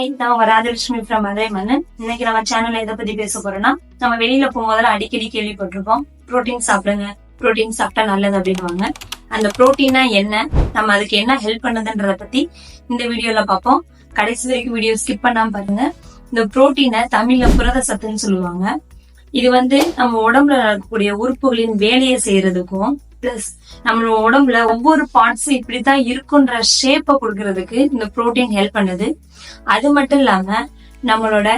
Hi நான் உங்க Rajalakshmi from Madurai. மன்னன் இன்னைக்கு நம்ம சேனல்ல எதை பத்தி பேச போறோம்னா நம்ம வெளியில போகும்போதெல்லாம் அடிக்கடி கேள்விப்பட்டிருப்போம். புரோட்டீன் சாப்பிடுங்க புரோட்டீன் சாப்பிட்டா நல்லது அப்படின்வாங்க அந்த புரோட்டீனா என்ன? நம்ம அதுக்கு என்ன ஹெல்ப் பண்ணுதுன்றத பத்தி இந்த வீடியோல பார்ப்போம். கடைசி வரைக்கும் வீடியோ ஸ்கிப் பண்ணாம பாருங்க. இந்த புரோட்டீனை தமிழ்ல புரத சத்துன்னு சொல்லுவாங்க. இது வந்து நம்ம உடம்புல நடக்கக்கூடிய உறுப்புகளின் வேலையை செய்யறதுக்கும் பிளஸ் நம்மளோட உடம்புல ஒவ்வொரு பார்ட்ஸும் இப்படித்தான் இருக்குன்ற ஷேப்பை கொடுக்கறதுக்கு இந்த புரோட்டீன் ஹெல்ப் பண்ணுது. அது மட்டும் இல்லாம நம்மளோட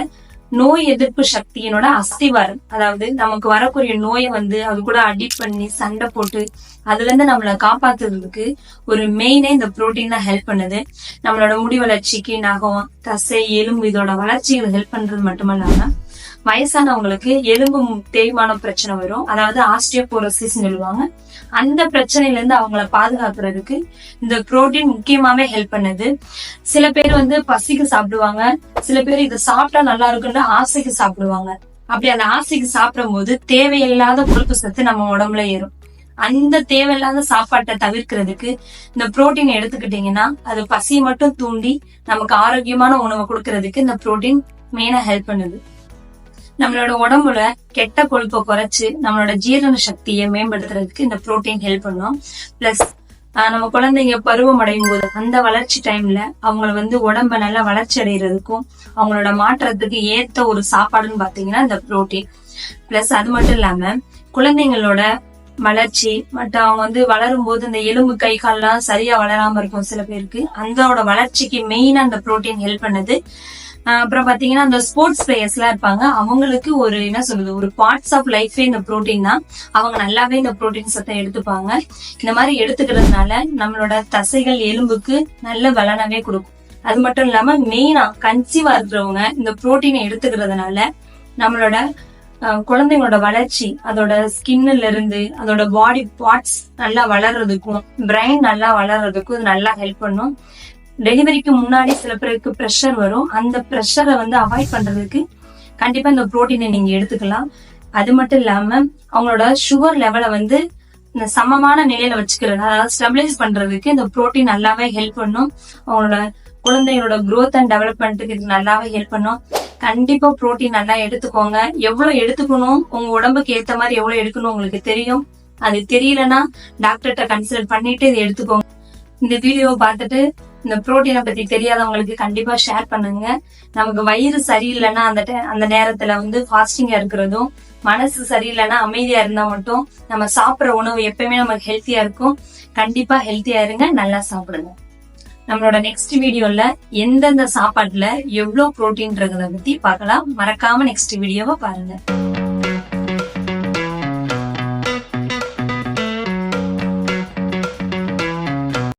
நோய் எதிர்ப்பு சக்தியினோட அஸ்திவாரம் அதாவது நமக்கு வரக்கூடிய நோயை வந்து அது கூட அடிட் பண்ணி சண்டை போட்டு அதுல இருந்து நம்மளை காப்பாத்துறதுக்கு ஒரு மெயினே இந்த புரோட்டீன் தான் ஹெல்ப் பண்ணுது. நம்மளோட முடி வளர்ச்சிக்கு நகம் தசை எலும்பு இதோட வளர்ச்சிகள் ஹெல்ப் பண்றது மட்டுமல்லாம வயசானவங்களுக்கு எலும்பு தேய்மானம் பிரச்சனை வரும். அதாவது ஆஸ்டியோபோரோசிஸ் சொல்லுவாங்க. அந்த பிரச்சனையில இருந்து அவங்கள பாதுகாக்கிறதுக்கு இந்த புரோட்டீன் முக்கியமாவே ஹெல்ப் பண்ணுது. சில பேர் வந்து பசிக்கு சாப்பிடுவாங்க. சில பேர் இதை சாப்பிட்டா நல்லா இருக்குன்னு ஆசைக்கு சாப்பிடுவாங்க. அப்படி அந்த ஆசைக்கு சாப்பிடும் போது தேவையில்லாத கொழுப்பு சத்து நம்ம உடம்புல ஏறும். அந்த தேவையில்லாத சாப்பாட்டை தவிர்க்கிறதுக்கு இந்த புரோட்டீன் எடுத்துக்கிட்டீங்கன்னா அது பசி மட்டும் தூண்டி நமக்கு ஆரோக்கியமான உணவை கொடுக்கறதுக்கு இந்த புரோட்டீன் மெயினா ஹெல்ப் பண்ணுது. நம்மளோட உடம்புல கெட்ட கொழுப்பை குறைச்சு நம்மளோட ஜீரண சக்தியை மேம்படுத்துறதுக்கு இந்த புரோட்டீன் ஹெல்ப் பண்ணும். பிளஸ் நம்ம குழந்தைங்க பருவம் அடையும் போது அந்த வளர்ச்சி டைம்ல அவங்கள வந்து உடம்ப நல்லா வளர்ச்சி அடைகிறதுக்கும் அவங்களோட மாற்றத்துக்கு ஏத்த ஒரு சாப்பாடுன்னு பாத்தீங்கன்னா இந்த புரோட்டீன் பிளஸ் அது மட்டும் இல்லாம குழந்தைங்களோட வளர்ச்சி மற்றும் அவங்க வந்து வளரும் போது இந்த எலும்பு கை கால்லாம் சரியா வளராம இருக்கும் சில பேருக்கு அந்தோட வளர்ச்சிக்கு மெயினா அந்த புரோட்டீன் ஹெல்ப் பண்ணுது அப்புறம் பாத்தீங்கன்னா அந்த ஸ்போர்ட்ஸ் பிளேயர்ஸ் எல்லாம் இருப்பாங்க. அவங்களுக்கு ஒரு என்ன சொல்றது ஒரு பார்ட்ஸ் ஆஃப் லைஃபே இந்த புரோட்டீன் தான். அவங்க நல்லாவே இந்த ப்ரோட்டீன் சத்தை எடுத்துப்பாங்க. இந்த மாதிரி எடுத்துக்கிறதுனால நம்மளோட தசைகள் எலும்புக்கு நல்ல பலனாவே கொடுக்கும். அது மட்டும் இல்லாம மெயினா கன்சீவா இருக்கிறவங்க இந்த புரோட்டீனை எடுத்துக்கிறதுனால நம்மளோட குழந்தைங்களோட வளர்ச்சி அதோட ஸ்கின்ல இருந்து அதோட பாடி பார்ட்ஸ் நல்லா வளர்றதுக்கும் பிரெயின் நல்லா வளர்றதுக்கும் இது நல்லா ஹெல்ப் பண்ணும். டெலிவரிக்கு முன்னாடி சில பேருக்கு ப்ரெஷர் வரும். அந்த ப்ரெஷரை வந்து அவாய்ட் பண்றதுக்கு கண்டிப்பா இந்த புரோட்டீனை நீங்க எடுத்துக்கலாம். அது மட்டும் இல்லாம அவங்களோட சுகர் லெவலை வந்து இந்த சமமான நிலையில வச்சுக்கிறது அதாவது ஸ்டெபிலைஸ் பண்றதுக்கு இந்த புரோட்டீன் நல்லாவே ஹெல்ப் பண்ணும். அவங்களோட குழந்தைகளோட க்ரோத் அண்ட் டெவலப்மெண்ட்டுக்கு இது நல்லாவே ஹெல்ப் பண்ணும். கண்டிப்பா புரோட்டீன் நல்லா எடுத்துக்கோங்க. எவ்வளவு எடுத்துக்கணும்? உங்க உடம்புக்கு ஏத்த மாதிரி எவ்வளவு எடுக்கணும் உங்களுக்கு தெரியும். அது தெரியலன்னா டாக்டர்கிட்ட கன்சல்ட் பண்ணிட்டு இதை எடுத்துக்கோங்க. இந்த வீடியோவை பார்த்துட்டு இந்த புரோட்டீனை பத்தி தெரியாதவங்களுக்கு கண்டிப்பா ஷேர் பண்ணுங்க. நமக்கு வயிறு சரியில்லைன்னா அந்த அந்த நேரத்துல வந்து ஃபாஸ்டிங்கா இருக்கிறதும் மனசு சரியில்லைன்னா அமைதியா இருந்தா மட்டும் நம்ம சாப்பிட்ற உணவு எப்பயுமே நமக்கு ஹெல்த்தியா இருக்கும். கண்டிப்பா ஹெல்த்தியா இருங்க நல்லா சாப்பிடுங்க. நம்மளோட நெக்ஸ்ட் வீடியோல எந்தெந்த சாப்பாட்டுல எவ்வளவு புரோட்டீன்றத பத்தி பார்க்கலாம். மறக்காம நெக்ஸ்ட் வீடியோவை பாருங்க.